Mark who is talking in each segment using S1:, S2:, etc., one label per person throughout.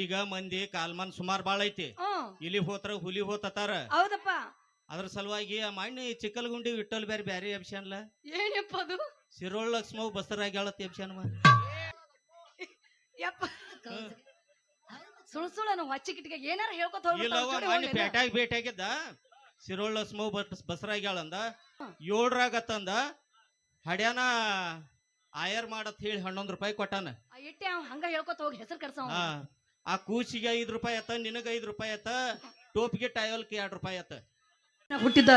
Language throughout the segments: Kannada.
S1: ಈಗ ಮಂದಿ ಕಾಲ್ಮನ್ ಸುಮಾರ್ ಬಾಳ ಐತಿ.
S2: ಹ್ಮ್
S1: ಇಲಿ ಹೋತ್ರ ಹುಲಿ ಹೋತಾರ
S2: ಹೌದಪ್ಪ.
S1: ಅದ್ರ ಸಲುವಾಗಿ ಆ ಮಣ್ಣಿ ಚಿಕ್ಕಲಗುಂಡಿ ವಿಠಲ್ ಬೇರೆ ಬ್ಯಾರೆ ಎಬ್ಸ್ಯಾನ್ಲ
S2: ಏನಪ್ಪ ಅದು?
S1: ಸಿರೋಳ್ ಲಕ್ಷ್ಮವ್ ಬಸರಾಗಿ ಹೇಳತ್ ಎಬ್ಸ್ಯಾನವ
S2: ಯಪ್ಪ. ಸುಳ್ ಸುಳ್ಳ ನಾವು ಏನಾರ ಹೇಳ್ಕೊತ
S1: ಇಲ್ಲವ ಮಣ್ಣಿ
S2: ಹೋಗ್ಬಿಡ್ತಾವ
S1: ಪೇಟ್ಯಾಗ ಭೇಟಿಯಾಗಿದ್ದ ಸಿರೋಳ್ ಲಕ್ಷ್ಮವ್ ಬಸರಾಗಿ ಹೇಳಂದ ಏಳ್ರಾಗತ್ತಂದ ಹಡ್ಯಾನ ಆಯರ್ ಮಾಡತ್ ಹೇಳಿ ಹನ್ನೊಂದ್ ರೂಪಾಯಿ ಕೊಟ್ಟಾನ.
S2: ಇಟ್ಟೆ ಅವ್ ಹಂಗ ಹೇಳ್ಕೊತ ಹೋಗಿ ಹೆಸರು ಕಡ್ಸವ
S1: ಆ, ಆ ಕೂಸಿಗೆ ಐದು ರೂಪಾಯಿ ಆತ ನಿನಗ ಐದು ರೂಪಾಯಿ ಆತ ಟೋಪಿಗೆ ಟೈವಲ್ಗೆ ಎರಡು ರೂಪಾಯಿ ಆತ.
S2: ಹುಟ್ಟಿದ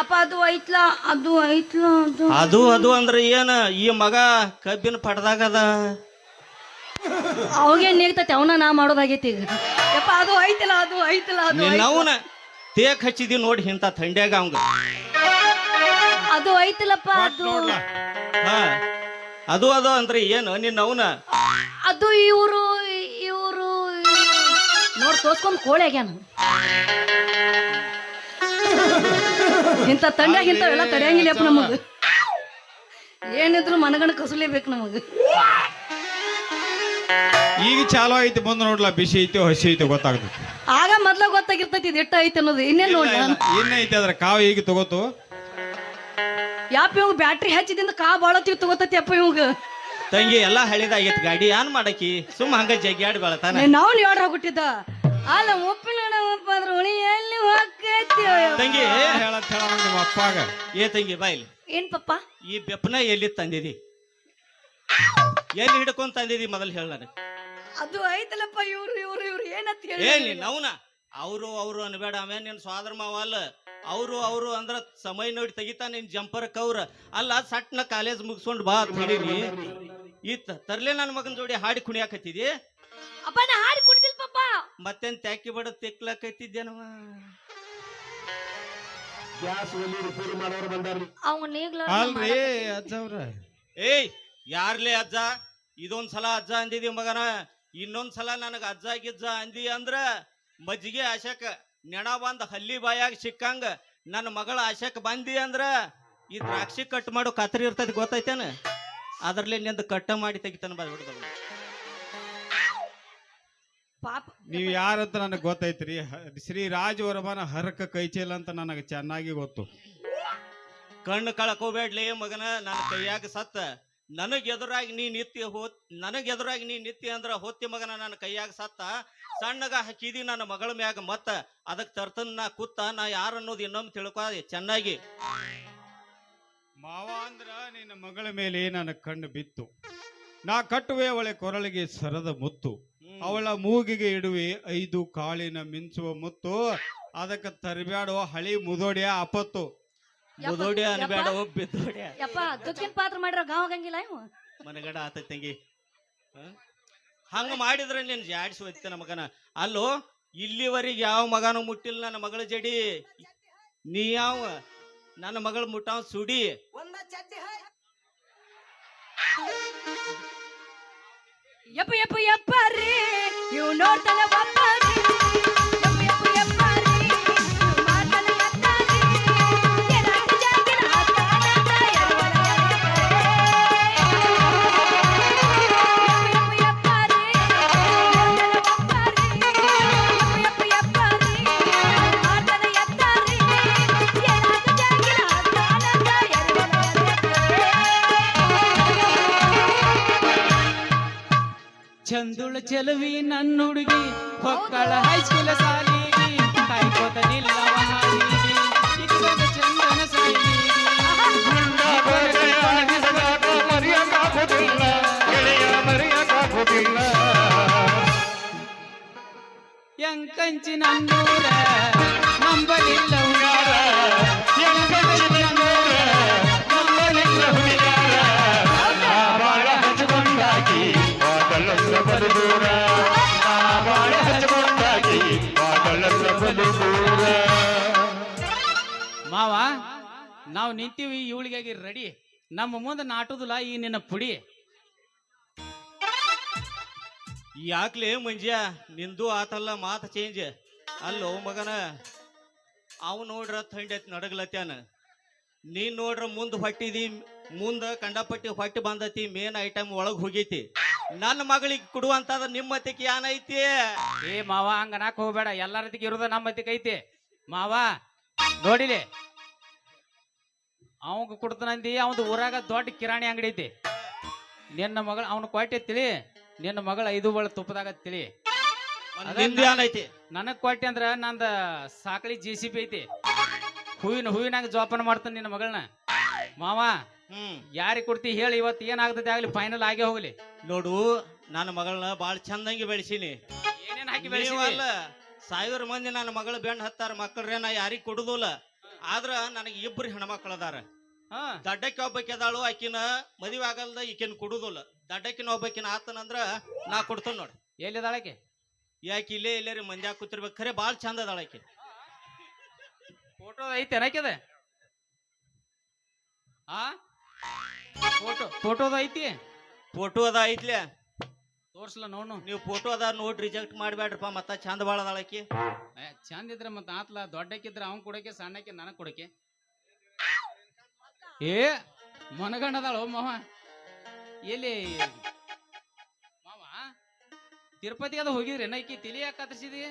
S2: ಅಪ್ಪ ಅದು ಐತ್ಲ ಅದು ಐತ್ಲ ಅದು
S1: ಅದು ಅದು ಅಂದ್ರೆ ಏನ ಈ ಮಗ ಕಬ್ಬಿನ ಪಡ್ದಾಗದ
S2: ಅವಾಗೇನ್ ನೀಗ್ತೈತಿ? ಅವನ ನಾ ಮಾಡೋದಾಗೈತಿ ಅಪ್ಪ ಯಪ್ಪ ಅದು ಐತಿಲ್ಲ ಅದು ಐತಿಲ್ಲ ಅದು ಐತ್-
S1: ನಿನ್ನವನ ತೇಕ್ ಹಚ್ಚಿದಿ ನೋಡಿ ಇಂತ ಥಂಡ್ಯಾಗ ಅವಂಗ.
S2: ಅದು ಐತಿಲ್ಲಪ್ಪ ಅದು
S1: ಹಾ. ಅದು ಅದು ಅಂದ್ರೆ ಏನು ನಿನ್ನವನ
S2: ಅದು ಇವರು ತೋರ್ಸ್ಕೊಂಡ್ ಕೋಳಿ ಆಗ್ಯಾನ. ಇಂಥ ತಂಡ್ಯಾಗ ಎಲ್ಲ ತಡೆಯಂಗಿಲ್ಲಪ್ಪ ನಮಗೆ. ಏನಿದ್ರು ಮನಗಣ ಕಸುಲೇಬೇಕು ನಮಗೆ.
S3: ಈಗ ಚಾಲು ಐತಿ ಮುಂದೆ ನೋಡ್ಲಾ ಬಿಸಿ ಐತಿ ಹಸಿ ಐತಿ ಗೊತ್ತಾಗುತ್ತೆ
S2: ಆಗ ಮೊದ್ಲ ಗೊತ್ತಾಗಿರ್ತೈತಿ ಇದು ಎಟ್ಟ ಐತಿ ಅನ್ನೋದು. ಇನ್ನೇನು ನೋಡ್ಲ?
S3: ಏನೈತಿ ಅದ್ರ ಕಾವು ಈಗ ತಗೋತು.
S2: ಯಾಪ ಇವಂಗ ಬ್ಯಾಟ್ರಿ ಹಚ್ಚಿದಿಂದ ಕಾ ಬಾಳತ್ತೀವಿ ತಗೋತತಿ ಅಪ್ಪ ಇವಂಗ.
S1: ತಂಗಿ ಎಲ್ಲಾ ಹಳಿದಾಗೈತಿ ಗಾಡಿ. ಏನ್ ಮಾಡಕಿ? ಸುಮ್ಮ ಹಂಗ ಜಗ್ಗಾಡಿ ಬೆಳತಾನ
S2: ನಾವು ಯಾರ ಹುಟ್ಟಿದ್ದ ಅಲ್ಲ ಉಪ್ಪಿನ ಉಪ್ಪ ಅದ್ರ ಉಳಿ ಎಲ್ಲಿ
S1: ತಂಗಿ
S3: ಹೇಳತ್ ಹೇಳ ನಿಮ್ಮ ಅಪ್ಪಾಗ.
S1: ಏ ತಂಗಿ ಬಾಯ್ಲಿ
S2: ಏನ್ ಪಪ್ಪ?
S1: ಈ ಬೆಪ್ಪನ ಎಲ್ಲಿ ತಂದಿದಿ? ಎಲ್ಲಿ ಹಿಡ್ಕೊಂಡ್ ತಂದಿದಿ ಮೊದಲು ಹೇಳ ನನಗೆ.
S2: ಅದು ಐತಲಪ್ಪ ಇವ್ರು ಇವ್ರು ಇವ್ರು ಏನಂತ ಹೇಳಿ
S1: ಏ ನೀನ್ ಅವನ ಅವರು ಅವರು ಅನ್ಬೇಡ ಆಮೇಲೆ ನಿನ್ ಸ್ವಾದರ್ ಮಾವ ಅಲ್ಲ. ಅವರು ಅವರು ಅಂದ್ರ ಸಮಯ ನೋಡಿ ತೆಗಿತಾ ನಿನ್ ಜಂಪರ್ ಕವ್ರ. ಅಲ್ಲ ಸಟ್ನ ಕಾಲೇಜ್ ಮುಗಿಸ್ಕೊಂಡ್ ಬಾ ಅಂತ ಹೇಳಿರಿ. ಈ ತರ್ಲೆ ನನ್ನ ಮಗನ ಜೋಡಿ ಹಾಡಿ ಕುಣಿಯಾಕತ್ತಿದಿ?
S2: ಅಪ್ಪ ನಾ ಹಾಡಿ
S1: ಮತ್ತೇನ್ ತ್ಯಾಕಿ ಬಡ
S3: ಅಲ್ರಿ ಅಜ್ಜವ್ರ
S1: ಏಯ್ ಯಾರ್ಲೇ ಅಜ್ಜ? ಇದೊಂದ್ ಸಲ ಅಜ್ಜ ಅಂದಿದಿ ಮಗನ. ಇನ್ನೊಂದ್ ಸಲ ನನಗ ಅಜ್ಜ ಗಿಜ್ಜ ಅಂದಿ ಅಂದ್ರ ಮಜ್ಜಿಗೆ ಆಶಕ ನೆಣ ಬಂದ್ ಹಲ್ಲಿ ಬಾಯಾಗ ಸಿಕ್ಕಂಗ ನನ್ನ ಮಗಳ ಆಶಕ್ ಬಂದಿ ಅಂದ್ರ ಈ ದ್ರಾಕ್ಷಿ ಕಟ್ ಮಾಡೋ ಕತ್ರಿ ಇರ್ತೈತಿ ಗೊತ್ತೈತೇನ? ಅದ್ರಲ್ಲಿ ನಿಂದ ಕಟ್ಟ ಮಾಡಿ ತೆಗಿತಾನ ಬಾ ಹಿಡ್ದು
S2: ಪಾಪ
S3: ನೀವ್ ಯಾರಂತ ನನಗೆ ಗೊತ್ತೈತ್ರಿ? ಶ್ರೀ ರಾಜವರ್ಮನ ಹರಕ ಕೈಚೇಲ ಅಂತ ನನಗೆ ಚೆನ್ನಾಗಿ ಗೊತ್ತು.
S1: ಕಣ್ಣು ಕಳ್ಕೋಬೇಡ್ಲಿ ಮಗನ ನನ್ನ ಕೈಯಾಗ ಸತ್ತ. ನನಗ್ ಎದುರಾಗಿ ನೀ ನಿತ್ಯ ಹೋ ನನಗ್ ಎದುರಾಗಿ ನೀ ನಿತ್ಯ ಅಂದ್ರ ಹೊತ್ತಿ ಮಗನ ನನ್ನ ಕೈಯಾಗ ಸತ್ತ. ಸಣ್ಣಗ ಹಾಕಿದಿ ನನ್ನ ಮಗಳ ಮ್ಯಾಗ ಮತ್ತ. ಅದಕ್ ತರ್ತನ್ ನಾ ಕುತ್ತ ನಾ ಯಾರ ಅನ್ನೋದು ಇನ್ನೊಮ್ಮೆ ತಿಳ್ಕೊ ಚೆನ್ನಾಗಿ.
S3: ಮಾವ ಅಂದ್ರ ನಿನ್ನ ಮಗಳ ಮೇಲೆ ನನ್ನ ಕಣ್ಣು ಬಿತ್ತು. ನಾ ಕಟ್ಟುವೆ ಅವಳೆ ಕೊರಳಿಗೆ ಸರದ ಮುತ್ತು. ಅವಳ ಮೂಗಿಗೆ ಇಡುವೆ ಐದು ಕಾಳಿನ ಮಿಂಚುವ ಮುತ್ತು ಅದಕ್ಕೆ ತರಬ್ಯಾಡುವ ಹಳಿ ಮುದೋಡಿಯ ಅಪತ್ತು.
S2: ಮುದೋಡಿಯ
S1: ಮುದೋಡಿ. ಅನ್ಬೇಡ
S2: ಯಪ್ಪ ಪಾತ್ರ ಮಾಡಿರೋ ಗಾಂವ್ ಆಗಂಗಿಲ್ಲ ಇವ?
S1: ಮನೆಗಡ ಆತೈತಿ ತಂಗಿ? ಹಂಗ ಮಾಡಿದ್ರೆ ನೀನ್ ಜಾಡಿಸಿ ಹೋಯ್ತ ಮಗನ ಅಲ್ಲೋ ಇಲ್ಲಿವರೆಗೆ ಯಾವ ಮಗನೂ ಮುಟ್ಟಿಲ್ಲ ನನ್ನ ಮಗಳ ಜಡಿ. ನೀ ಯಾವ ನನ್ನ ಮಗಳ ಮುಟ್ಟಾವ್ ಸುಡಿ.
S2: ಯಪ್ಪ ಯಪ್ಪ ಯಪ್ಪ ನೋಡ್ತಾನೆ
S4: ಚಂದುಳ ಚೆಲುವಿ ನನ್ನ ಹುಡುಗಿ, ಹೊಕ್ಕಳ ಹೈಸ್ಕೂಲ ಸಾಲಿಗಿ ಕಾಯ್ಕೋತ ನಿಲ್ಲವ ಹಾದಿಗಿ ಇದ್ಕೊಂಡ ಚಂದನ ಸಾಲಿಗಿ ಎಂಕಂಚಿ ನನ್ನೂರ ನಂಬಲಿಲ್ಲ ಉಂಗಾರ ಎಂಕಂಚಿ ನಾವು ನಿಂತೀವಿ ಇವಳಿಗಾಗಿ ರೆಡಿ ನಮ್ಮ ಮುಂದೆ ನಾಟುದಿಲ್ಲ ಈ ನಿನ್ನ ಪುಡಿ.
S1: ಯಾಕ್ಲೆ ಮಂಜ್ಯ ನಿಂದು ಆತಲ್ಲ ಮಾತು ಚೇಂಜ್ ಅಲ್ಲೋ ಮಗನ ಅವ್ ನೋಡ್ರ ಥಂಡಿ ನಡಗ್ಲತ್ಯಾನ. ನೀನ್ ನೋಡ್ರ ಮುಂದ್ ಹೊಟ್ಟಿದಿ ಮುಂದ ಕಂಡಪಟ್ಟಿ ಹೊಟ್ಟಿ ಬಂದತಿ ಮೇನ್ ಐಟಮ್ ಒಳಗ್ ಹೋಗೈತಿ. ನನ್ನ ಮಗಳಿಗೆ ಕೊಡುವಂತದ ನಿಮ್ಮತಿಗೆ ಏನೈತಿ
S4: ಏ ಮಾವ ಹಂಗ ನಾಕ್ ಹೋಗ್ಬೇಡ. ಎಲ್ಲಾರ ರೀತಿಗೆ ಇರೋದ ನಮ್ಮ ಮತ್ತಿಗೆ ಐತಿ. ಮಾವ ನೋಡಿಲಿ? ಅವಂಗ ಕೊಡ್ತಾನಂದಿ ಅವಂದು ಊರಾಗ ದೊಡ್ಡ ಕಿರಾಣಿ ಅಂಗಡಿ ಐತಿ. ನಿನ್ನ ಮಗಳ ಅವನು ಕೊಟ್ಟೆ ತಿಳಿ ನಿನ್ನ ಮಗಳ ಐದು ಬಳ ತುಪ್ಪದಾಗ ತಿಳಿ.
S1: ಏನೈತಿ
S4: ನನಗ್ ಕೊಟ್ಟೆ ಅಂದ್ರ ನಂದ ಸಾಕಳಿ ಜೆ ಸಿ ಪಿ ಐತಿ. ಹೂವಿನ ಹೂವಿನಾಗ ಜೋಪಾನ ಮಾಡ್ತಾನೆ ನಿನ್ನ ಮಗಳನ್ನ. ಮಾವ
S1: ಹ್ಮ್.
S4: ಯಾರಿಗೆ ಕೊಡ್ತಿ ಹೇಳಿ ಇವತ್ತು ಏನಾಗ್ತದೆ ಆಗ್ಲಿ ಫೈನಲ್ ಆಗೇ ಹೋಗ್ಲಿ.
S1: ನೋಡು ನನ್ನ ಮಗಳನ್ನ ಬಾಳ ಚಂದಂಗಿ ಬೆಳೆಸೀನಿ.
S4: ಏನೇನ್ ಹಾಕಿ
S1: ಅಲ್ಲ ಸಾವಿರ ಮಂದಿ ನನ್ನ ಮಗಳ ಬೆಣ್ಣ ಹತ್ತಾರ ಮಕ್ಕಳ್ರೆ ನಾ ಯಾರಿಗ್ ಕೊಡುದಿಲ್ಲ. ಆದ್ರ ನನಗೆ ಇಬ್ರು ಹೆಣ್ಮಕ್ಳು ಅದಾರ.
S4: ಹಾ.
S1: ದಡ್ಡಕ್ಕೆ ಒಬ್ಬಾಕಿ ಅದಾಳು ಆಕಿನ ಮದುವೆ ಆಗಲ್ದ ಈಕಿನ ಕೊಡುದಿಲ್ಲ. ದಡ್ಡಕ್ಕಿನ ಒಬ್ಬಾಕಿನ ಆತನಂದ್ರ ನಾ ಕೊಡ್ತೇನೆ ನೋಡಿ.
S4: ಎಲ್ಲಿದಾಳಕ್ಕೆ
S1: ಯಾಕೆ ಇಲ್ಲೇ ಇಲ್ಲೇ ರೀ ಮಂದ್ಯಾಗ ಕೂತಿರ್ಬೇಕು. ಖರೆ ಭಾಳ ಚಂದ ಅದಾಳಕ್ಕೆ
S4: ಫೋಟೋ ಐತೆ ಏನಾಕಿದೆ ಆ? ಫೋಟೋ ಫೋಟೋದ ಐತಿ?
S1: ಫೋಟೋ ಅದ ಐತ್ಲೆ.
S4: ತೋರ್ಸ್ಲ ನೋಡು
S1: ನೀವು ಫೋಟೋ ಅದ ನೋಡಿ ರಿಜೆಕ್ಟ್ ಮಾಡಬೇಡ್ರಪ್ಪ ಮತ್ತೆ ಚಂದ ಭಾಳ ಅದಾಳ ಆಕಿ.
S4: ಏ, ಚಂದ ಇದ್ರೆ ಮತ್ತೆ ಆತ್ಲ ದೊಡ್ಡಕ್ಕಿದ್ರೆ ಅವ್ನ್ ಕೊಡಕ್ಕೆ ಸಣ್ಣಕ್ಕೆ ನನಗ್ ಕೊಡಕ್ಕೆ ಏ ಮನಗಂಡದಾಳ ಮಾವ. ಎಲ್ಲಿ? ಮಾವ ತಿರುಪತಿಗೆ ಅದು ಹೋಗಿದ್ರಿ ನೈಕಿ ತಿಳಿ ಯಾಕೆ ಕತ್ತರಿಸಿದಿ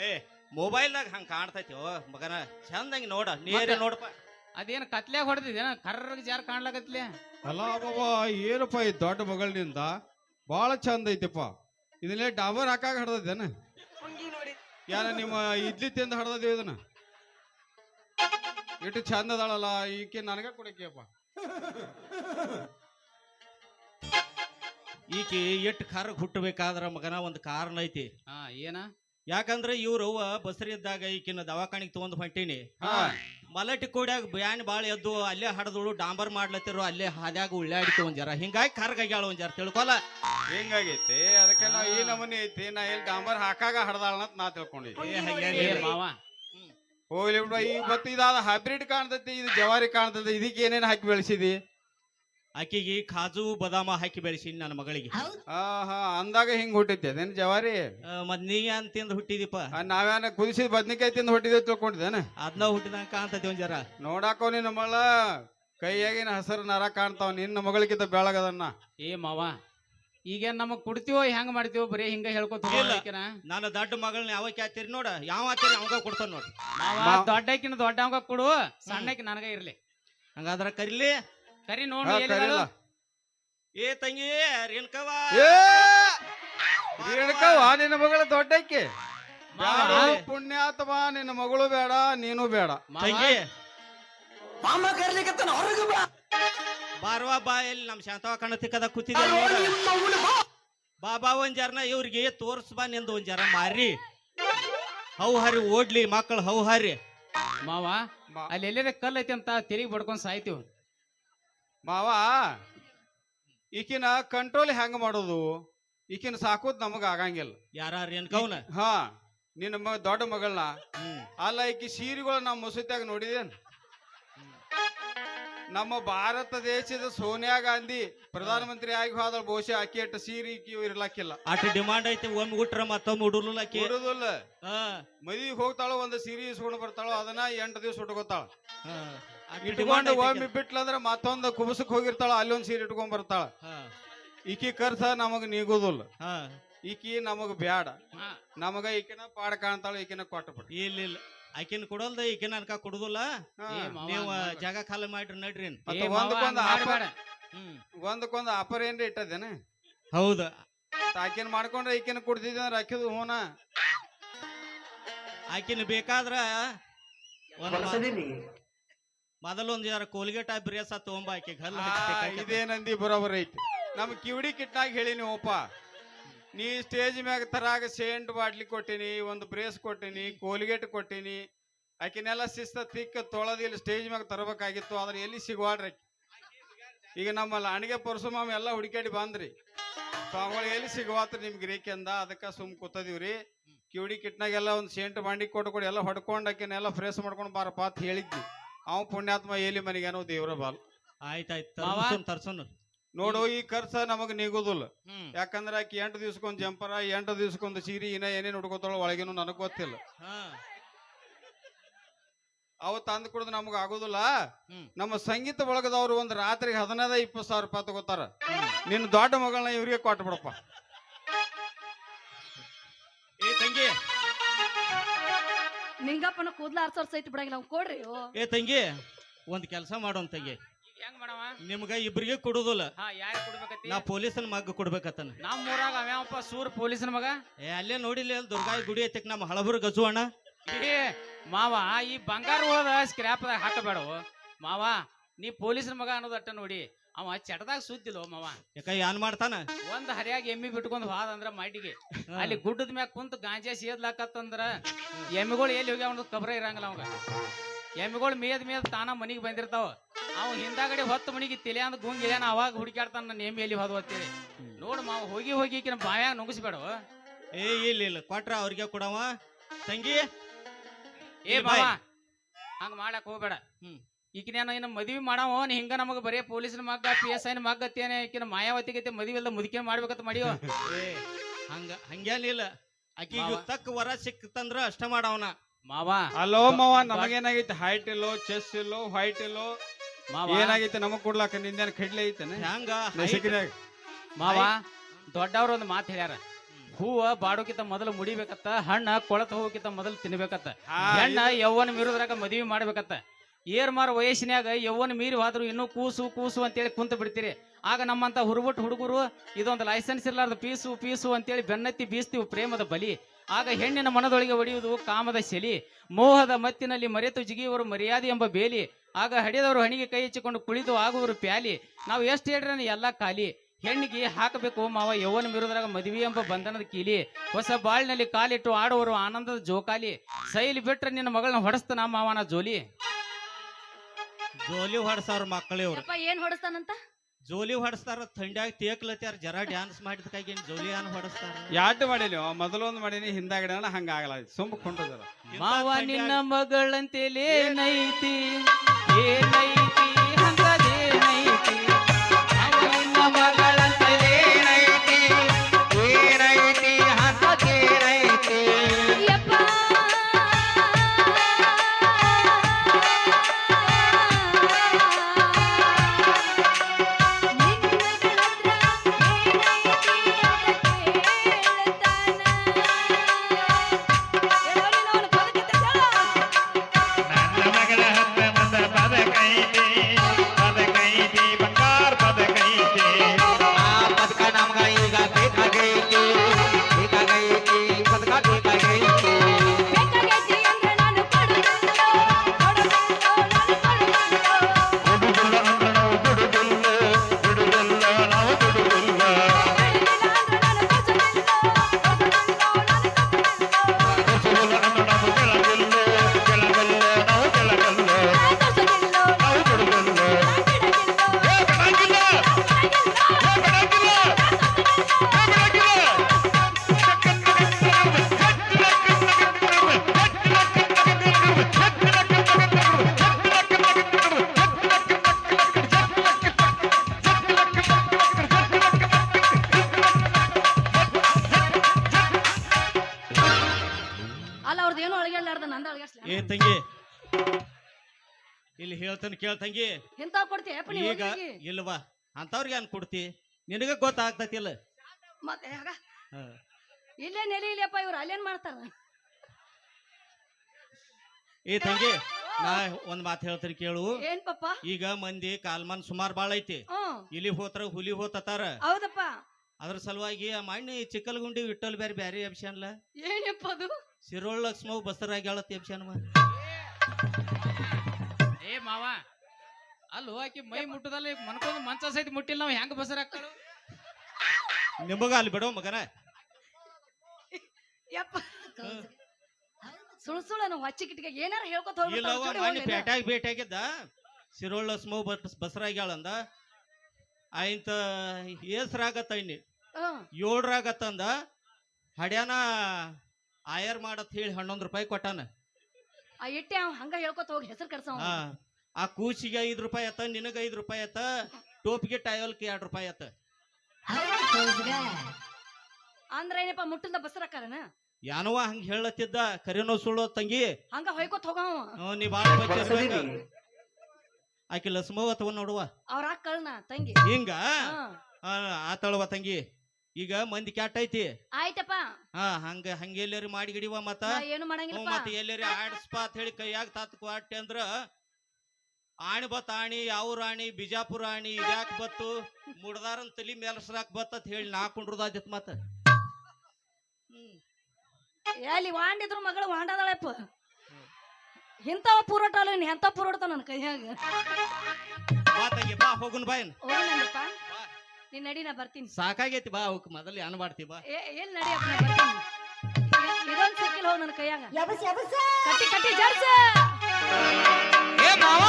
S1: ಏ ಮೊಬೈಲ್ದಾಗ ಹಂಗ ಕಾಣ್ತೈತಿ ಓ ಮಗನ. ಚಂದಂಗಿ ನೋಡ ನೀರ
S4: ಮತ್ತೆ?
S1: ನೋಡಪ್ಪ
S4: ಅದೇನು ಕತ್ಲ್ಯಾಗ ಹೊಡೆದಿದೇನ ಕರ್ರಗ್ ಜಾರ್ ಕಾಣ್ಲಾಕತ್ಲೆ?
S3: ಅಲ್ಲ ಬಾಬಾ ಏನಪ್ಪ ಈ ದೊಡ್ಡ ಮಗಳಿಂದ ಬಹಳ ಚಂದ ಐತಿಪ್ಪ. ಇದನ್ನೇ ಡಾಬರ್ ಹಾಕಾಗ ಹಡ್ದದೇನ? ಯಾರ ನಿಮ್ಮ ಇಡ್ಲಿ ತಿಂದ ಹಡ್ದದೇವ ಇದನ್ನ? ಇಟ್ಟು ಚಂದ ಅದಾಳಲ್ಲ ಈಕೆ ನನಗ ಕೊಡಕ್ಕೆಪ್ಪ.
S1: ಈಕೆ ಎಟ್ಟು ಖಾರಗ್ ಹುಟ್ಟಬೇಕಾದ್ರ ಮಗನ ಒಂದು ಕಾರಣ ಐತಿ.
S4: ಹಾ ಏನ?
S1: ಯಾಕಂದ್ರೆ ಇವ್ರವ್ವ ಬಸರಿ ಇದ್ದಾಗ ಈಕಿನ ದವಾಖಾನಿಗೆ ತಗೊಂಡ್ ಹೊಂಟೀನಿ.
S3: ಹಾ.
S1: ಮಲಟಿ ಕೂಡ್ಯಾಗ ಬ್ಯಾನ್ ಬಾಳ ಎದ್ದು ಅಲ್ಲೇ ಹಡದಳು ಡಾಂಬರ್ ಮಾಡ್ಲತ್ತಿರು ಅಲ್ಲೇ ಹಾದ್ಯಾಗ ಉಳ್ಳಾಡಿತು ಒಂದ್ ಜರ. ಹಿಂಗಾಗಿ ಕರ್ಗಾಗ್ಯಾಳ ಒಂದ್ ಜರ ತಿಳ್ಕೊಲ್ಲ
S3: ಹಿಂಗಾಗೈತಿ? ಅದಕ್ಕೆ ನಾವು ಈ ನಮೂನಿ ಐತಿ ನಾ ಇಲ್ಲಿ ಡಾಂಬರ್ ಹಾಕಾಗ ಹಡದಾಳ ಅಂತ ನಾ ತಿಳ್ಕೊಂಡಿದ್ದೆ.
S4: ಮಾವ.
S3: ಹೋಗ್ಲಿ ಬಿಡು ಈ ಮತ್ತೆ ಇದಾದ ಹೈಬ್ರಿಡ್ ಕಾಣ್ತೈತಿ ಇದು ಜವಾರಿ ಕಾಣ್ತೈತಿ ಇದಕ್ಕೆ ಏನೇನ್ ಹಾಕಿ ಬೆಳೆಸಿದಿ?
S1: ಆಕಿಗೆ ಕಾಜು ಬದಾಮ ಹಾಕಿ ಬೆಳೆಸೀನಿ ನನ್ನ ಮಗಳಿಗೆ.
S3: ಆಹಾ ಹಾ ಅಂದಾಗ ಹಿಂಗ್ ಹುಟ್ಟಿದ್ದೆ. ಅದೇನ್ ಜವಾರಿ?
S1: ಮದ್ನಿಗೆ ಮತ್ ನೀ ಏನ್ ತಿಂದ್ ಹುಟ್ಟಿದಿಪ್ಪ
S3: ನಾವೇನ ಕುದಿಸಿದ ಬದ್ನಿಕಾಯಿ ತಿಂದು ಹುಟ್ಟಿದ ತಿಳ್ಕೊಂಡಿದ್ದೇನೆ.
S1: ಅದ್ನ ಹುಟ್ಟಿದಂಗ ಕಾಣ್ತೈತಿ ಒಂದ್ ಜರ.
S3: ನೋಡಾಕೋ ನಿನ್ನ ಮಗಳ ಕೈಯಾಗಿನ ಹಸರು ನರ ಕಾಣ್ತಾವ. ನಿನ್ನ ಮಗಳಿಗಿಂತ ಬೆಳಗದನ್ನ.
S4: ಏ ಮಾವ ಈಗ ನಮಗ್ ಕೊಡ್ತೀವೋ ಹೆಂಗ್ ಮಾಡ್ತೀವೋ ಬರೀ ಹಿಂಗ ಹೇಳ್ಕೊತ
S1: ಇಲ್ಲ. ನಾನು ದೊಡ್ಡ ಮಗಳನ್ನ ಯಾವ ಕ್ಯಾತಿರಿ ನೋಡ. ಯಾವ ಆತಿರಿ ಅವಾಗ ಕೊಡ್ತಾನ ನೋಡ್ರಿ
S4: ಮಾವ
S3: ಮಾ-
S4: ದೊಡ್ಡಕಿನ ದೊಡ್ಡವಂಗ ಕೊಡು. ಸಣ್ಣಕ್ಕೆ ನನಗ ಇರ್ಲಿ.
S1: ಹಂಗಾದ್ರ ಕರಿಲಿ.
S4: ಕರಿ ನೋಡಿ
S3: ಕರೀಲ.
S1: ಏ ತಂಗಿ ರೇಣುಕವ್ವ
S3: ಏ! ರೇಣುಕವ್ವ, ನಿನ್ನ ಮಗಳು ದೊಡ್ಡಕ್ಕೆ.
S4: ಪುಣ್ಯ
S3: ಅಥವಾ ಪುಣ್ಯಾತ್ಮ ನಿನ್ನ ಮಗಳು ಬೇಡ ನೀನು ಬೇಡ.
S4: ಮಾವ,
S1: ತಂಗಿ. ಹೊರಗೆ ಬಾ. ಎಲ್ಲಿ ನಮ್ ಶಾಂತವ ಕಣತಿಕ್ಕದ ತಿಕ್ಕದ ಕೂತಿದ್ದೆ ನೋಡ ಬಾ. ಬಾ ಒಂದ್ ಜರ್ನ ಇವ್ರಿಗೆ ತೋರ್ಸ್ ಬಾ ನಿಂದು ಒಂದ್ ಜರ ಮಾರಿ. ಹೌ ಹರಿ ಓಡ್ಲಿ ಮಕ್ಕಳು ಹೌ ಹರಿ
S4: ಮಾವ
S3: ಮಾ-
S4: ಅಲ್ಲಿ ಎಲ್ಲೇ ಕಲ್ ಐತಿ ಅಂತ ತಿರುಗಿ ಬಡ್ಕೊಂಡ್ ಸಾಯ್ತೀವಿ.
S3: ಮಾವ ಈಕಿನ ಕಂಟ್ರೋಲ್ ಹೆಂಗ್ ಮಾಡೋದು? ಈಕಿನ ಸಾಕೋದ್ ನಮಗ ಆಗಂಗಿಲ್ಲ.
S1: ಯಾರು ರೇಣುಕವ್ನ
S3: ಹಾ ನಿನ್ನ ಮಗ ದೊಡ್ಡ ಮಗಳನ್ನ ಅಲ್ಲ ಈಕಿ ಸೀರೆಗಳು ನಾವು ಮುಸುತ್ಯಾಗ ನೋಡಿದೇನ್? ನಮ್ಮ ಭಾರತ ದೇಶದ ಸೋನಿಯಾ ಗಾಂಧಿ ಪ್ರಧಾನಮಂತ್ರಿ ಆಗಿ ಹೋದ ಬಹುಶಃ ಅಕ್ಕಿ ಅಟ್ಟ ಸೀರೆ ಈಕಿ ಇರ್ಲಾಕಿಲ್ಲ
S1: ಅಟ್ ಡಿಮಾಂಡ್ ಐತಿ ಒಂದ್ ಉಟ್ರ ಮತ್ತೊಮ್ಮೆ ಉಡುಲ್ಲ ಹಾ.
S3: ಮದುವೆಗೆ ಹೋಗ್ತಾಳೋ ಒಂದು ಸೀರೆ ಇಸ್ಕೊಂಡು ಬರ್ತಾಳೋ ಅದನ್ನ ಎಂಟು ದಿವಸ ಉಟ್ಕೋತಾಳ. ಇಟ್ಕೊಂಡು ಒಮ್ಮೆ ಬಿಟ್ಲಂದ್ರ ಮತ್ತೊಂದು ಕುಬಸಕ್ ಹೋಗಿರ್ತಾಳ ಅಲ್ಲೊಂದ್ ಒಂದ್ ಸೀರೆ ಇಟ್ಕೊಂಡ್ ಬರ್ತಾಳ?
S1: ಹಾ.
S3: ಈಕಿ ಖರ್ಚ ನಮಗ್ ನೀಗುದಿಲ್ಲ.
S1: ಹಾ.
S3: ಈಕಿ ನಮಗ್ ಬ್ಯಾಡ.
S4: ಹಾ.
S3: ನಮಗ ಈಕಿನ ಪಾಡ್ ಕಾಣ್ತಾಳ ಈಕಿನ ಕೊಟ್ಟ ಬಿಡು
S1: ಇಲ್ಲ ಇಲ್ಲ. ಆಕಿನ ಕೊಡಲ್ದ ಈಕಿನ ಅನ್ಕ ಕೊಡುದಿಲ್ಲ. ನೀವು. ಜಾಗ ಖಾಲಿ ಮಾಡ್ರಿ ನಡ್ರಿ
S3: ಒಂದಕ್ಕೊಂದ್ ಆಫರ್ ಒಂದಕ್ಕೊಂದು ಆಫರ್ ಏನ್ರಿ ಇಟ್ಟದೇನ
S1: ಹೌದ.
S3: ಆಕಿನ ಮಾಡ್ಕೊಂಡ್ರೆ ಈಕಿನ ಕೊಡ್ತಿದ್ದೆ ಅಂದ್ರೆ ಆಕಿದು ಹೂನ?
S1: ಆಕಿನ ಬೇಕಾದ್ರ ಒಂದ್ ಮೊದಲೊಂದ್ ಯಾರ ಕೋಲ್ಗೇಟ್ ಬ್ರೇಸ ತಗೊಂಬ ಆಕೆ
S3: ಆ, ನಂದಿ ಬರೋಬರ್ ಐತಿ. ನಮ್ ಕಿವಿಡಿ ಕಿಟ್ನಾಗ ಹೇಳಿನಿ ಓಪ ನೀ ಸ್ಟೇಜ್ ಮ್ಯಾಗ ತರಾಗ ಸೇಂಟ್ ಬಾಟ್ಲಿ ಕೊಟ್ಟಿನಿ ಒಂದು ಬ್ರೇಸ್ ಕೊಟ್ಟಿನಿ ಕೋಲ್ಗೇಟ್ ಕೊಟ್ಟಿನಿ. ಆಕಿನೆಲ್ಲ ಶಿಸ್ತ ತಿಕ್ಕ ತೊಳೆದು ಇಲ್ಲಿ ಸ್ಟೇಜ್ ಮ್ಯಾಗ ತರಬೇಕಾಗಿತ್ತು ಆದ್ರೆ ಎಲ್ಲಿ ಸಿಗುವಾಡ್ರಿ ಈಗ ನಮ್ಮ ಲಾಣಿಗೆ ಪರಶುಮಾಮ ಎಲ್ಲ ಹುಡುಕಾಡಿ ಬಂದ್ರಿ. ಸ್ವಾಮಿಗಳು ಎಲ್ಲಿ ಸಿಗುವಾತ ನಿಮ್ಗೆ ರೇಕೆಂದ ಅಂದ ಅದಕ್ಕೆ ಸುಮ್ ಕೂತದಿವ್ರಿ. ಕಿವಿಡಿ ಕಿಟ್ನಾಗೆಲ್ಲ ಒಂದು ಸೇಂಟ್ ಬಾಂಡಿ ಕೊಟ್ಟು ಕೊಡಿ ಎಲ್ಲ ಹೊಡ್ಕೊಂಡು ಆಕಿನೆಲ್ಲ ಫ್ರೆಶ್ ಮಾಡ್ಕೊಂಡು ಬಾರಪ್ಪ ಅಂತ ಹೇಳಿದ್ವಿ. ಅವ ಪುಣ್ಯಾತ್ಮ ಎಲ್ಲಿ ಮನೆಗೇನೋ ದೇವ್ರ ಬಾಲ್.
S1: ಆಯ್ತಾಯ್ತು? ತರ್ಸೋನ್
S3: ನೋಡು. ಈ ಖರ್ಚ ನಮಗ್ ನಿಗುದಿಲ್ಲ. ಯಾಕಂದ್ರೆ ಆಕಿ ಎಂಟು ದಿವ್ಸಕ್ಕೊಂದು ಜಂಪರ ಎಂಟು ದಿವ್ಸಕ್ಕೊಂದು ಸೀರೆ ಇನ್ನ ಏನೇ ಹುಡ್ಕೋತಾಳ ಒಳಗೇನು ನನಗ್ ಗೊತ್ತಿಲ್ಲ. ಅವ ತಂದ್ ತಂದು ಕುಡ್ದು ನಮ್ಗೆ ಆಗುದಿಲ್ಲ. ನಮ್ಮ ಸಂಗೀತ ಒಳಗದವ್ರು ಒಂದ್ ರಾತ್ರಿಗೆ ಹದಿನೈದ ಇಪ್ಪತ್ತು ಸಾವಿರ ರೂಪಾಯಿ ತಗೋತಾರ. ನಿನ್ನ ದೊಡ್ಡ ಮಗಳನ್ನ ಇವ್ರಿಗೆ ಕೊಟ್ಟು ಬಿಡಪ್ಪ
S1: ಏ ತಂಗಿ.
S2: ನಿಂಗಪ್ಪನ ಕೂದ್ಲ ಆರ್ಸೋರ್ ಸೈಟ್ ಬಿಡಂಗಿಲ್ಲ ನಾವು ಕೊಡ್ರಿ. ಓ.
S1: ಏ ತಂಗಿ ಒಂದ್ ಕೆಲಸ ಮಾಡೋನ್ ತಂಗಿ.
S4: ಈಗ ಹೆಂಗ್ ಮಾಡವ?
S1: ನಿಮ್ಗ ಇಬ್ರಿಗೆ ಕೊಡುದಿಲ್ಲ.
S4: ಹಾ ಯಾರು ಕೊಡ್ಬೇಕತ್ತಿ?
S1: ನಾ ಪೊಲೀಸನ್ ಮಗ ಕೊಡ್ಬೇಕತ್ತನ.
S4: ನಮ್ಮ ಊರಾಗ ಅವ್ಯಾವಪ್ಪ ಸೂರ್ ಪೊಲೀಸನ ಮಗ.
S1: ಏ ಅಲ್ಲೇ ನೋಡಿಲ್ಲ ಅಲ್ಲಿ ದುರ್ಗಾಯಿ ಗುಡಿ ಐತಕ್ ನಮ್ಮ ಹಳಬರು ಗಜು ಅಣ್ಣ?
S4: ಏ ಮಾವ ಈ ಬಂಗಾರ ಹೋದ ಸ್ಕ್ರ್ಯಾಪ್ದಾಗ ಹಾಕಬೇಡವು ಮಾವ ನೀ ಪೊಲೀಸನ ಮಗ ಅನ್ನೋದಟ್ಟ ನೋಡಿ. ಅವ ಚಟದಾಗ ಸುದ್ದಿಲ್ಲ ಮಾವ.
S1: ಯಾಕ ಏನ್ ಮಾಡ್ತಾನ?
S4: ಒಂದ್ ಹರಿಯಾಗಿ ಎಮ್ಮಿ ಬಿಟ್ಕೊಂಡ್ ಹೋದ ಅಂದ್ರ ಮೈಟಿಗೆ. ಅಲ್ಲಿ ಗುಡ್ಡದ ಮ್ಯಾಗ ಕುಂತ ಗಾಂಜಾ ಸೇದ್ಲಾಕತ್ತಂದ್ರ ಎಮ್ಮಿಗಳು ಎಲ್ಲಿ ಹೋಗಿ ಅವನದು ಕಬ್ರ ಇರಂಗಿಲ್ಲ ಅವಾಗ. ಎಮ್ಮಿಗಳು ಮೇದ್ ಮೇದ್ ತಾನ ಮನಿಗೆ ಬಂದಿರ್ತಾವ. ಅವ ಹಿಂದಾಗಡೆ ಹೊತ್ತು ಮನಿಗೆ ತಿಲೆ ಅಂದ್ ಗುಂಗ್ ಇಳ್ಯಾನ ಅವಾಗ ಹುಡುಕ್ಯಾಡ್ತಾನ ನನ್ನ ಎಮ್ಮಿ ಎಲ್ಲಿ ಹೋದ್ ಅಂತೇಳಿ. ನೋಡು ಮಾವ ಹೋಗಿ ಹೋಗಿ ಈಕಿನ ಬಾಯಾಗ ನುಗ್ಗಿಸ್ಬೇಡ
S1: ಏ ಇಲ್ಲ ಇಲ್ಲ ಕೊಟ್ರ ಅವ್ರಿಗೆ ಕೊಡವ. ತಂಗಿ?
S4: ಏ
S1: ಬಾವ.
S4: ಹಂಗ ಮಾಡಕ್ ಹೋಗ್ಬೇಡ.
S1: ಹ್ಮ್.
S4: ಈಕಿನ ಇನ್ನ ಮದ್ವಿ ಮಾಡವ ನೀ ಹಿಂಗ ನಮಗೆ ಬರೀ ಪೊಲೀಸ್ನ ಮಗ್ಗ ಪಿ ಎಸ್ ಐನ ಮಗ್ಗ ಅತ್ತೇನೆ ಈಕಿನ ಮಾಯಾವತಿ ಗತಿ ಮದ್ವಿ ಎಲ್ಲ ಮುದುಕೆ ಮಾಡ್ಬೇಕಂತ ಮಾಡಿಯೋ?
S1: ಏ ಹಂಗ ಹಂಗೇನಿಲ್ಲ ಅಕ್ಕಿ
S4: ಮಾವ.
S1: ತಕ್ಕ ವರ ಸಿಕ್ತಂದ್ರ ಅಷ್ಟ ಮಾಡವನ.
S4: ಮಾವ.
S3: ಅಲೋ ಮಾವ ನಮಗೇನಾಗೈತಿ? ಹೈಟ್ ಇಲ್ಲೋ ಚೆಸ್ ಇಲ್ಲೋ ವೈಟ್ ಇಲ್ಲೋ?
S4: ಮಾವ.
S3: ಏನಾಗೈತಿ ನಮಗ್ ಕೊಡ್ಲಾಕ? ನಿಂದೇನ ಕಡ್ಲೆ ಐತೇನೆ?
S1: ಹಂಗ?
S4: ಮಾವ ದೊಡ್ಡವ್ರ ಒಂದು ಮಾತು ಹೇಳ್ಯಾರ. ಹೂವ ಬಾಡೋಕಿಂತ ಮೊದಲು ಮುಡಿಬೇಕತ್ತ ಹಣ್ಣ ಕೊಳತ ಹೋಗಕ್ಕಿಂತ ಮೊದಲು ತಿನ್ಬೇಕತ್ತ.
S3: ಹಣ್ಣ
S4: ಹೆಣ್ಣ ಯವ್ವನ ಮೀರೋದ್ರಾಗ ಮದ್ವಿ ಮಾಡ್ಬೇಕತ್ತ. ಏರ್ ಮಾರ ವಯಸ್ಸಿನಾಗ ಯವ್ವನ ಮೀರಿ ಹೋದ್ರು ಇನ್ನೂ ಕೂಸು ಕೂಸು ಅಂತೇಳಿ ಕುಂತ ಬಿಡ್ತೀರಿ. ಆಗ ನಮ್ಮಂತ ಹುರುಬುಟ್ ಹುಡುಗರು ಇದೊಂದು ಲೈಸೆನ್ಸ್ ಇರ್ಲಾರ್ದ ಪೀಸು ಪೀಸು ಅಂತೇಳಿ ಬೆನ್ನತ್ತಿ ಬೀಸ್ತೀವಿ ಪ್ರೇಮದ ಬಲಿ. ಆಗ ಹೆಣ್ಣಿನ ಮನದೊಳಗೆ ಒಡೆಯುವುದು ಕಾಮದ ಶಲಿ. ಮೋಹದ ಮತ್ತಿನಲ್ಲಿ ಮರೆತು ಜಿಗಿಯುವರು ಮರ್ಯಾದೆ ಎಂಬ ಬೇಲಿ. ಆಗ ಹಡಿದವರು ಹಣಿಗೆ ಕೈ ಹಚ್ಚಿಕೊಂಡು ಕುಳಿತು ಆಗುವರು ಪ್ಯಾಲಿ. ನಾವು ಎಷ್ಟು ಹೇಳ್ರೆ ಎಲ್ಲ ಖಾಲಿ. ಹೆಣ್ಣಿಗೆ ಹಾಕಬೇಕು ಮಾವ ಯೌವನ ಮೀರೋದ್ರಾಗ ಮದುವೆ ಎಂಬ ಬಂಧನದ ಕೀಲಿ. ಹೊಸ ಬಾಳಿನಲ್ಲಿ ಕಾಲಿಟ್ಟು ಆಡುವರು ಆನಂದದ ಜೋಕಾಲಿ. ಸೈಲಿ ಬಿಟ್ರೆ ನಿನ್ನ ಮಗಳನ್ನ ಹೊಡೆಸ್ತಾನ ಮಾವನ ಜೋಲಿ.
S1: ಜೋಲಿ ಹೊಡ್ಸಾರ ಮಕ್ಕಳಿವ್ರು
S2: ಯಪ್ಪ ಏನ್ ಹೊಡಸ್ತಾನಂತ?
S1: ಜೋಲಿ ಹೊಡಸ್ತಾರ ಥಂಡ್ಯಾಗ ತೇಕ್ಲತ್ಯಾರ ಜರ ಡ್ಯಾನ್ಸ್ ಮಾಡಿದ್ಕಾಗಿ ಏನ್ ಜೋಲಿ ಏನ್ ಹೊಡಸ್ತಾರ?
S3: ಯಾಡ್ ಮಾಡಿನಿ ಮೊದಲೊಂದು ಮಾಡೀನಿ ಹಿಂದಾಗಡೆ ಹಂಗ ಆಗಲ್ಲ. ಸುಮ್ಮ ಕೊಂಡದಲ್ಲ
S4: ಮಾವ ನಿನ್ನ ಮಗಳಂತೇಲೇನೈತಿ ಏನೈತಿ ಅಂತದೇನೈತಿ
S5: ಏ
S1: ತಂಗಿ ಇಲ್ಲಿ ಹೇಳ್ತಾನೆ ಕೇಳ ತಂಗಿ.
S2: ಎಂತ ಕೊಡ್ತೀಯ
S1: ಈಗ ಇಲ್ವಾ? ಅಂತವ್ರಿಗೆ ಏನ್ ಕೊಡ್ತಿ? ನಿನಗ ಗೊತ್ತಾಗ್ತತಿಲ್ಲ
S2: ಮತ್ತೆ. ಇಲ್ಲೇ ನೆಲೆ ಇಲ್ಲಪ್ಪ ಇವ್ರು ಅಲ್ಲೇನ್ ಮಾಡ್ತಾರ?
S1: ಏ ತಂಗಿ ನಾ ಒಂದ್ ಮಾತು ಹೇಳ್ತೀನಿ ಕೇಳು.
S2: ಏನ್ ಪಪ್ಪ?
S1: ಈಗ ಮಂದಿ ಕಾಲ್ಮಾನ್ ಸುಮಾರ್ ಬಾಳ ಐತಿ.
S2: ಹ್ಮ್
S1: ಇಲ್ಲಿ ಹೋತ್ರ ಹುಲಿ ಹೋತಾರ
S2: ಹೌದಪ್ಪ.
S1: ಅದ್ರ ಸಲುವಾಗಿ ಆ ಮಣ್ಣಿ ಚಿಕ್ಕಲ್ಗುಂಡಿ ವಿಠಲ್ ಬ್ಯಾರೆ ಬ್ಯಾರೆ ಎಬ್ಸ್ಯಾನ್ಲ
S2: ಏನಪ್ಪ ಅದು?
S1: ಸಿರೋಳ್ ಲಕ್ಷ್ಮವ್ ಬಸರಾಗ್ಯಾಳತ್ ಎಬ್ಸ್ಯಾನವ
S4: ಏ ಮಾವ ಅಲ್ಲೋ ಆಕಿ ಮೈ ಮುಟ್ಟದಲ್ಲಿ ಮನ್ಕೊಂಡ್ ಮಂಚ ಸಹಿತ ಮುಟ್ಟಿಲ್ಲ ನಾವು ಹೆಂಗ್ ಬಸರ ಹಾಕ್ತಾಳು
S1: ನಿಮಗ ಅಲ್ಲಿ ಬಿಡೋ ಮಗನ.
S2: ಯಪ್ಪ. ಸುಳ್ ಸುಳ್ಳ ನಾವು ಹಚ್ಚಿ ಕಿಟ್ಟಿಗೆ ಏನಾರ ಹೇಳ್ಕೊತ
S1: ಇಲ್ಲವ
S2: ಹೋಗ್ಬಿಟ್ಟು
S1: ಮಣ್ಣಿ ಸ್ಮೋ ಭೇಟಿಯಾಗಿದ್ದ ಸಿರೋಳ್ ಲಕ್ಷ್ಮವ್ ಬಸ್ ಬಸರಾಗ್ಯಾಳಂದ ಆಯ್ತ ಏಸ್ರಾಗತ್ತ ಇನ್ನಿ ಏಳ್ರಾಗತ್ತಂದ ಹಡ್ಯಾನ ಆಯರ್ ಮಾಡತ್ ಹೇಳಿ ಹನ್ನೊಂದು ರೂಪಾಯಿ ಕೊಟ್ಟಾನ.
S2: ಆ ಇಟ್ಟೆ ಅವ್ ಹಂಗ ಹೇಳ್ಕೊತ ಹೋಗಿ ಹೆಸರು ಕಡ್ಸ
S1: ಆ ಕೂಸಿಗೆ ಐದು ರೂಪಾಯಿ ಆತ ನಿನಗ ಐದು ರೂಪಾಯಿ ಆತ ಟೋಪಿಗೆ ಟೈವಲ್ಗೆ ಎರಡು ರೂಪಾಯಿ ಆತ.
S2: ಅಂದ್ರ ಏನಪ್ಪ ಮುಟ್ಟಲ್ದ ಬಸರಕ್ಕರನ
S1: ಯಾನವ ಹಂಗ ಹೇಳತ್ತಿದ್ದ ಕರೆನೋ ಸುಳ್ಳೋ ತಂಗಿ.
S2: ಹಂಗ ಹೊಯ್ಕೋತ
S1: ಹೋಗ ನೀ ಬಾಳ ಆಕಿ ಲಸ್ಮೋ ತಗೊಂಡ್ ನೋಡುವ.
S2: ಅವ್ರ ಅಕ್ಕಳ್ನ ತಂಗಿ.
S1: ಹಿಂಗ?
S2: ಹಾ.
S1: ಆ, ಆತಳವ ತಂಗಿ. ಈಗ ಮಂದಿ ಕ್ಯಾಟ್ ಐತಿ.
S2: ಆಯ್ತಪ್ಪ.
S1: ಹಾ ಹಂಗ ಹಂಗ ಎಲ್ಲರಿ ಮಾಡಿ ಗಿಡಿವ ಮತ್ತ?
S2: ನಾ ಏನು
S1: ಹ್ಞೂ
S2: ಮಾಡಂಗಿಲ್ಲಪ್ಪ
S1: ಮತ್ತೆ ಎಲ್ಲರಿ ಆಡ್ಸ್ಪಾ ಅಂತ ಹೇಳಿ ಕೈಯಾಗ ತಾತ್ ಅಟ್ಟೆ ಅಂದ್ರ ಆಣಿ ಬತ್ ಆಣಿ ಯಾವ ರಾಣಿ ಬಿಜಾಪುರ ಆಣಿ ಇದ್ಯಾಕ್ ಬತ್ತು ಮುಡ್ದಾರನ್ ತಲಿ ಮೇಲ್ಸ್ರಾಕ್ ಬತ್ತ ಹೇಳಿ ನಾ ಕುಂಡ್ರದಾದಿತ್ ಮತ್ತ.
S2: ಎಲ್ಲಿ ವಾಂಡಿದ್ರು ಮಗಳು ವಾಂಡದಳಪ್ಪ. ಇಂಥವ ಪೂರೋಟ ಅಲ್ಲ ಇನ್ ಎಂತ ಪೂರೋಟ ನನ್ನ ಕೈಯಾಗ?
S1: ಬಾ ತಂಗಿ ಬಾ ಹೋಗುನ್ ಬಾಯನ್
S2: ನೀ ನೀನ್ ನಡಿ ನಾ ಬರ್ತೀನಿ.
S1: ಸಾಕಾಗೈತಿ ಬಾ ಅವಕ್ ಮೊದಲು ಏನ್ ಮಾಡ್ತಿ ಬಾ.
S2: ಏ ಎಲ್ಲಿ ನಡಿಯಪ್ಪ ನಾ ಬರ್ತೀನಿ. ಇದೊಂದು ಇದೊಂದ್ ಸಿಕ್ಕಿಲ್ಲ ಹೋಗ್ ನನ್ನ ಕೈಯಾಗ. ಕಟ್ಟಿ ಕಟ್ಟಿ ಜರ್ಸ.
S4: ಏ ಮಾವ